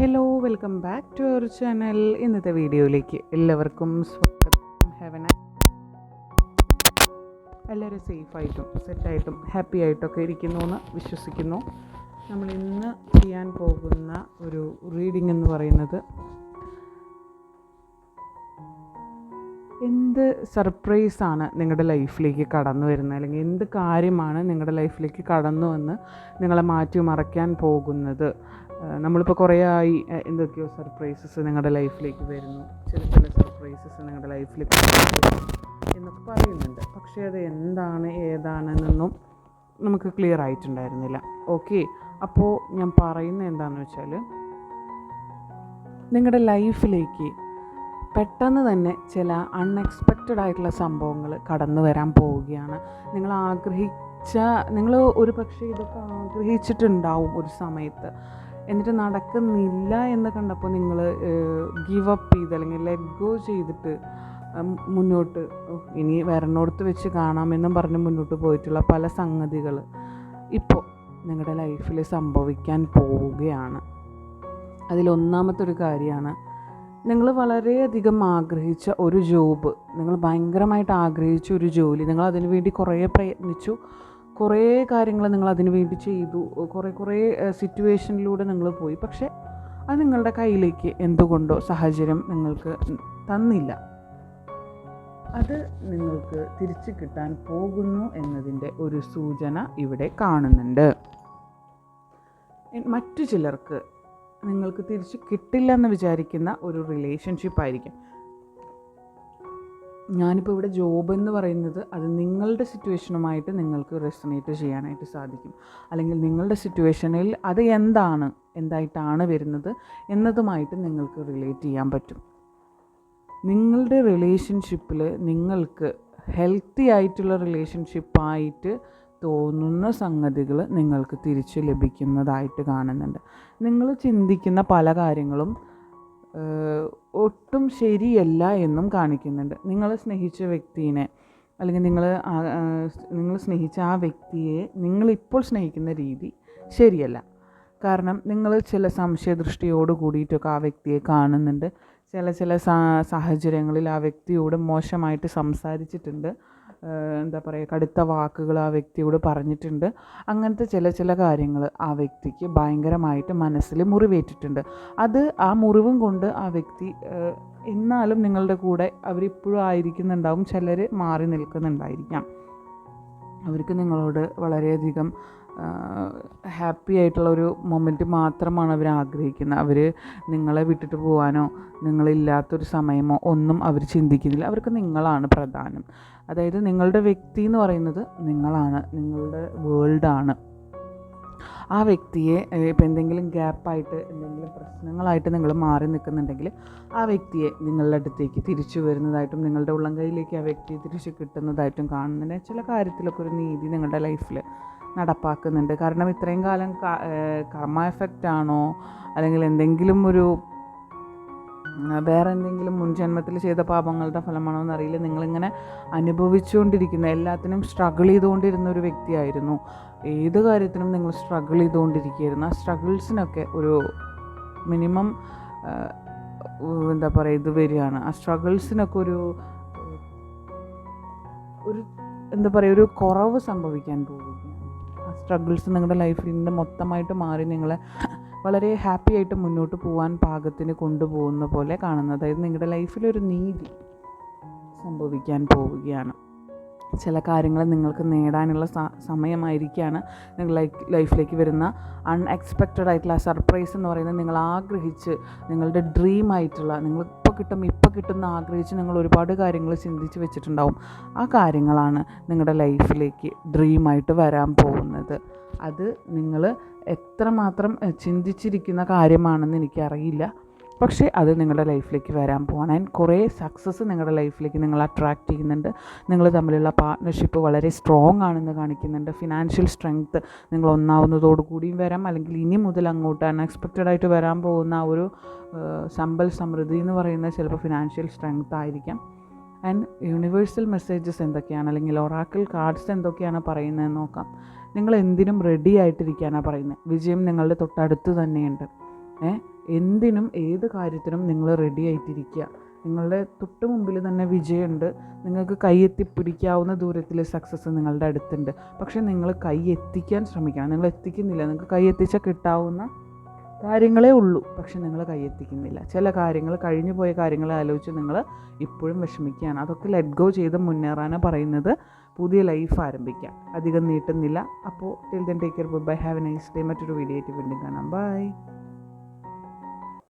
Hello welcome back to our channel ഇന്നത്തെ വീഡിയോയിലേക്ക് എല്ലാവർക്കും സ്വാഗതം. ഹാവ് ഹെവൻ എല്ലാവരും സേഫായിട്ടും സെറ്റായിട്ടും ഹാപ്പി ആയിട്ടൊക്കെ ഇരിക്കുന്നു എന്ന് വിശ്വസിക്കുന്നു. നമ്മൾ ഇന്ന് ചെയ്യാൻ പോകുന്ന ഒരു റീഡിംഗ് എന്ന് പറയുന്നത് എന്ത് സർപ്രൈസാണ് നിങ്ങളുടെ ലൈഫിലേക്ക് കടന്നു വരുന്നത്? അല്ലെങ്കിൽ എന്ത് കാര്യമാണ് നിങ്ങളുടെ ലൈഫിലേക്ക് കടന്നു വന്ന് നിങ്ങളെ മാറ്റി മറയ്ക്കാൻ പോകുന്നത്? നമ്മളിപ്പോൾ കുറേ ആയി എന്തൊക്കെയോ സർപ്രൈസസ് നിങ്ങളുടെ ലൈഫിലേക്ക് വരുന്നു. ചില ചില സർപ്രൈസസ് നിങ്ങളുടെ ലൈഫിലേക്ക് എന്നൊക്കെ പറയുന്നുണ്ട്. പക്ഷേ അത് എന്താണ് ഏതാണെന്നൊന്നും നമുക്ക് ക്ലിയർ ആയിട്ടുണ്ടായിരുന്നില്ല. ഓക്കെ അപ്പോൾ ഞാൻ പറയുന്നത് എന്താണെന്ന് വെച്ചാൽ നിങ്ങളുടെ ലൈഫിലേക്ക് പെട്ടെന്ന് തന്നെ ചില അൺഎക്സ്പെക്റ്റഡ് ആയിട്ടുള്ള സംഭവങ്ങൾ കടന്നു വരാൻ പോവുകയാണ്. നിങ്ങൾ ആഗ്രഹിച്ച നിങ്ങൾ ഒരു പക്ഷേ ഇതൊക്കെ ആഗ്രഹിച്ചിട്ടുണ്ടാവും ഒരു സമയത്ത്. എന്നിട്ട് നടക്കുന്നില്ല എന്ന് കണ്ടപ്പോൾ നിങ്ങൾ ഗിവ് അപ്പ് ചെയ്ത് അല്ലെങ്കിൽ ലെറ്റ് ഗോ ചെയ്തിട്ട് മുന്നോട്ട് ഇനി വരണോടത്ത് വെച്ച് കാണാമെന്നും പറഞ്ഞ് മുന്നോട്ട് പോയിട്ടുള്ള പല സംഗതികൾ ഇപ്പോൾ നിങ്ങളുടെ ലൈഫിൽ സംഭവിക്കാൻ പോവുകയാണ്. അതിലൊന്നാമത്തെ ഒരു കാര്യമാണ് നിങ്ങൾ വളരെയധികം ആഗ്രഹിച്ച ഒരു ജോബ് നിങ്ങൾ ഭയങ്കരമായിട്ട് ആഗ്രഹിച്ച ഒരു ജോലി നിങ്ങൾ അതിനു വേണ്ടി കുറേ പ്രയത്നിച്ചു കുറേ കാര്യങ്ങൾ നിങ്ങൾ അതിനു വേണ്ടി ചെയ്തു. കുറേ കുറേ സിറ്റുവേഷനിലൂടെ നിങ്ങൾ പോയി. പക്ഷേ അത് നിങ്ങളുടെ കയ്യിലേക്ക് എന്തുകൊണ്ടോ സാഹചര്യം നിങ്ങൾക്ക് തന്നില്ല. അത് നിങ്ങൾക്ക് തിരിച്ചു കിട്ടാൻ പോകുന്നു എന്നതിന്റെ ഒരു സൂചന ഇവിടെ കാണുന്നുണ്ട്. മറ്റു ചിലർക്ക് നിങ്ങൾക്ക് തിരിച്ചു കിട്ടില്ല എന്ന് വിചാരിക്കുന്ന ഒരു റിലേഷൻഷിപ്പ് ആയിരിക്കും. ഞാനിപ്പോൾ ഇവിടെ ജോബ് എന്ന് പറയുന്നത് അത് നിങ്ങളുടെ സിറ്റുവേഷനുമായിട്ട് നിങ്ങൾക്ക് റെസണേറ്റ് ചെയ്യാനായിട്ട് സാധിക്കും. അല്ലെങ്കിൽ നിങ്ങളുടെ സിറ്റുവേഷനിൽ അത് എന്താണ് എന്തായിട്ടാണ് വരുന്നത് എന്നതുമായിട്ട് നിങ്ങൾക്ക് റിലേറ്റ് ചെയ്യാൻ പറ്റും. നിങ്ങളുടെ റിലേഷൻഷിപ്പിൽ നിങ്ങൾക്ക് ഹെൽത്തി ആയിട്ടുള്ള റിലേഷൻഷിപ്പായിട്ട് തോന്നുന്ന സംഗതികൾ നിങ്ങൾക്ക് തിരിച്ച് ലഭിക്കുന്നതായിട്ട് കാണുന്നുണ്ട്. നിങ്ങൾ ചിന്തിക്കുന്ന പല കാര്യങ്ങളും ഒട്ടും ശരിയല്ല എന്നും കാണിക്കുന്നുണ്ട്. നിങ്ങൾ സ്നേഹിച്ച വ്യക്തിനെ അല്ലെങ്കിൽ നിങ്ങൾ നിങ്ങൾ സ്നേഹിച്ച ആ വ്യക്തിയെ നിങ്ങളിപ്പോൾ സ്നേഹിക്കുന്ന രീതി ശരിയല്ല. കാരണം നിങ്ങൾ ചില സംശയദൃഷ്ടിയോട് കൂടിയിട്ടൊക്കെ ആ വ്യക്തിയെ കാണുന്നുണ്ട്. ചില ചില സാഹചര്യങ്ങളിൽ ആ വ്യക്തിയോട് മോശമായിട്ട് സംസാരിച്ചിട്ടുണ്ട്. എന്താ പറയുക കടുത്ത വാക്കുകൾ ആ വ്യക്തിയോട് പറഞ്ഞിട്ടുണ്ട്. അങ്ങനത്തെ ചില ചില കാര്യങ്ങൾ ആ വ്യക്തിക്ക് ഭയങ്കരമായിട്ട് മനസ്സിൽ മുറിവേറ്റിട്ടുണ്ട്. അത് ആ മുറിവും കൊണ്ട് ആ വ്യക്തി എന്നാലും നിങ്ങളുടെ കൂടെ അവരിപ്പോഴും ആയിരിക്കുന്നുണ്ടാവും. ചിലർ മാറി നിൽക്കുന്നുണ്ടായിരിക്കാം. അവർക്ക് നിങ്ങളോട് വളരെയധികം ഹാപ്പി ആയിട്ടുള്ള ഒരു മൊമെന്റ് മാത്രമാണ് അവർ ആഗ്രഹിക്കുന്നത്. അവർ നിങ്ങളെ വിട്ടിട്ട് പോകാനോ നിങ്ങളില്ലാത്തൊരു സമയമോ ഒന്നും അവർ ചിന്തിക്കുന്നില്ല. അവർക്ക് നിങ്ങളാണ് പ്രധാനം. അതായത് നിങ്ങളുടെ വ്യക്തി എന്ന് പറയുന്നത് നിങ്ങളാണ്. നിങ്ങളുടെ വേൾഡാണ് ആ വ്യക്തിയെ ഇപ്പം എന്തെങ്കിലും ഗ്യാപ്പായിട്ട് എന്തെങ്കിലും പ്രശ്നങ്ങളായിട്ട് നിങ്ങൾ മാറി നിൽക്കുന്നുണ്ടെങ്കിൽ ആ വ്യക്തിയെ നിങ്ങളുടെ അടുത്തേക്ക് തിരിച്ചു വരുന്നതായിട്ടും നിങ്ങളുടെ ഉള്ളം കയ്യിലേക്ക് ആ വ്യക്തിയെ തിരിച്ചു കിട്ടുന്നതായിട്ടും കാണുന്നുണ്ട്. ചില കാര്യത്തിലൊക്കെ ഒരു നീതി നിങ്ങളുടെ ലൈഫിൽ നടപ്പാക്കുന്നുണ്ട്. കാരണം ഇത്രയും കാലം കർമ്മ എഫക്റ്റ് ആണോ? അല്ലെങ്കിൽ എന്തെങ്കിലും ഒരു വേറെ എന്തെങ്കിലും മുൻജന്മത്തിൽ ചെയ്ത പാപങ്ങളുടെ ഫലമാണോ എന്നറിയില്ല. നിങ്ങളിങ്ങനെ അനുഭവിച്ചുകൊണ്ടിരിക്കുന്ന എല്ലാത്തിനും സ്ട്രഗിൾ ചെയ്തുകൊണ്ടിരുന്ന ഒരു വ്യക്തിയായിരുന്നു. ഏത് കാര്യത്തിനും നിങ്ങൾ സ്ട്രഗിൾ ചെയ്തുകൊണ്ടിരിക്കുകയായിരുന്നു. ആ സ്ട്രഗിൾസിനൊക്കെ ഒരു മിനിമം എന്താ പറയുക ഇത് വരികയാണ്. ആ സ്ട്രഗിൾസിനൊക്കെ ഒരു ഒരു എന്താ പറയുക ഒരു കുറവ് സംഭവിക്കാൻ പോവുകയാണ് ആ സ്ട്രഗിൾസ് നിങ്ങളുടെ ലൈഫിൽ നിന്ന് മൊത്തമായിട്ട് മാറി നിങ്ങളെ വളരെ ഹാപ്പി ആയിട്ട് മുന്നോട്ട് പോകാൻ പാകത്തിന് കൊണ്ടുപോകുന്ന പോലെ കാണുന്നത്. അതായത് നിങ്ങളുടെ ലൈഫിലൊരു നീതി സംഭവിക്കാൻ പോവുകയാണ്. ചില കാര്യങ്ങൾ നിങ്ങൾക്ക് നേടാനുള്ള സമയമായിരിക്കുകയാണ് നിങ്ങൾ ലൈഫ് ലൈഫിലേക്ക് വരുന്ന അൺഎക്സ്പെക്റ്റഡ് ആയിട്ടുള്ള സർപ്രൈസ് എന്ന് പറയുന്നത് നിങ്ങൾ ആഗ്രഹിച്ച് നിങ്ങളുടെ ഡ്രീം ആയിട്ടുള്ള നിങ്ങൾ ഇപ്പോൾ കിട്ടും ഇപ്പോൾ കിട്ടുന്ന ആഗ്രഹിച്ച് നിങ്ങൾ ഒരുപാട് കാര്യങ്ങൾ ചിന്തിച്ച് വെച്ചിട്ടുണ്ടാവും. ആ കാര്യങ്ങളാണ് നിങ്ങളുടെ ലൈഫിലേക്ക് ഡ്രീമായിട്ട് വരാൻ പോകുന്നത്. അത് നിങ്ങൾ എത്രമാത്രം ചിന്തിച്ചിരിക്കുന്ന കാര്യമാണെന്ന് എനിക്കറിയില്ല. പക്ഷേ അത് നിങ്ങളുടെ ലൈഫിലേക്ക് വരാൻ പോവാണ്. ആൻഡ് കുറേ സക്സസ് നിങ്ങളുടെ ലൈഫിലേക്ക് നിങ്ങൾ അട്രാക്റ്റ് ചെയ്യുന്നുണ്ട്. നിങ്ങൾ തമ്മിലുള്ള പാർട്ട്ണർഷിപ്പ് വളരെ സ്ട്രോങ് ആണെന്ന് കാണിക്കുന്നുണ്ട്. ഫിനാൻഷ്യൽ സ്ട്രെങ്ത്ത് നിങ്ങൾ ഒന്നാവുന്നതോടു കൂടിയും വരാം. അല്ലെങ്കിൽ ഇനി മുതൽ അങ്ങോട്ട് അൺഎക്സ്പെക്റ്റഡ് ആയിട്ട് വരാൻ പോകുന്ന ആ ഒരു സമ്പൽ സമൃദ്ധി എന്ന് പറയുന്നത് ചിലപ്പോൾ ഫിനാൻഷ്യൽ സ്ട്രെങ്ത് ആയിരിക്കാം. ആൻഡ് യൂണിവേഴ്സൽ മെസ്സേജസ് എന്തൊക്കെയാണ്? അല്ലെങ്കിൽ ഒറാക്കിൾ കാർഡ്സ് എന്തൊക്കെയാണ് പറയുന്നതെന്ന് നോക്കാം. നിങ്ങൾ എന്തിനും റെഡി ആയിട്ടിരിക്കാനാണ് പറയുന്നത്. വിജയം നിങ്ങളുടെ തൊട്ടടുത്ത് തന്നെയുണ്ട്. എന്തിനും ഏത് കാര്യത്തിനും നിങ്ങൾ റെഡി ആയിട്ടിരിക്കുക. നിങ്ങളുടെ തൊട്ട് മുമ്പിൽ തന്നെ വിജയമുണ്ട്. നിങ്ങൾക്ക് കൈ എത്തിപ്പിടിക്കാവുന്ന ദൂരത്തിൽ സക്സസ് നിങ്ങളുടെ അടുത്തുണ്ട്. പക്ഷേ നിങ്ങൾ കൈ എത്തിക്കാൻ ശ്രമിക്കണം. നിങ്ങൾ എത്തിക്കുന്നില്ല. നിങ്ങൾക്ക് കൈ എത്തിച്ചാൽ കിട്ടാവുന്ന കാര്യങ്ങളേ ഉള്ളൂ. പക്ഷെ നിങ്ങൾ കൈ എത്തിക്കുന്നില്ല. ചില കാര്യങ്ങൾ കഴിഞ്ഞു പോയ കാര്യങ്ങൾ ആലോചിച്ച് നിങ്ങൾ ഇപ്പോഴും വിഷമിക്കുകയാണ്. അതൊക്കെ ലെറ്റ് ഗോ ചെയ്ത് മുന്നേറാനാണ് പറയുന്നത്. പുതിയ ലൈഫ് ആരംഭിക്കാം. അധികം നീട്ടുന്നില്ല. അപ്പോൾ till then take care bye have a nice day മറ്റൊരു വീഡിയോ ആയിട്ട് വീണ്ടും കാണാം. ബൈ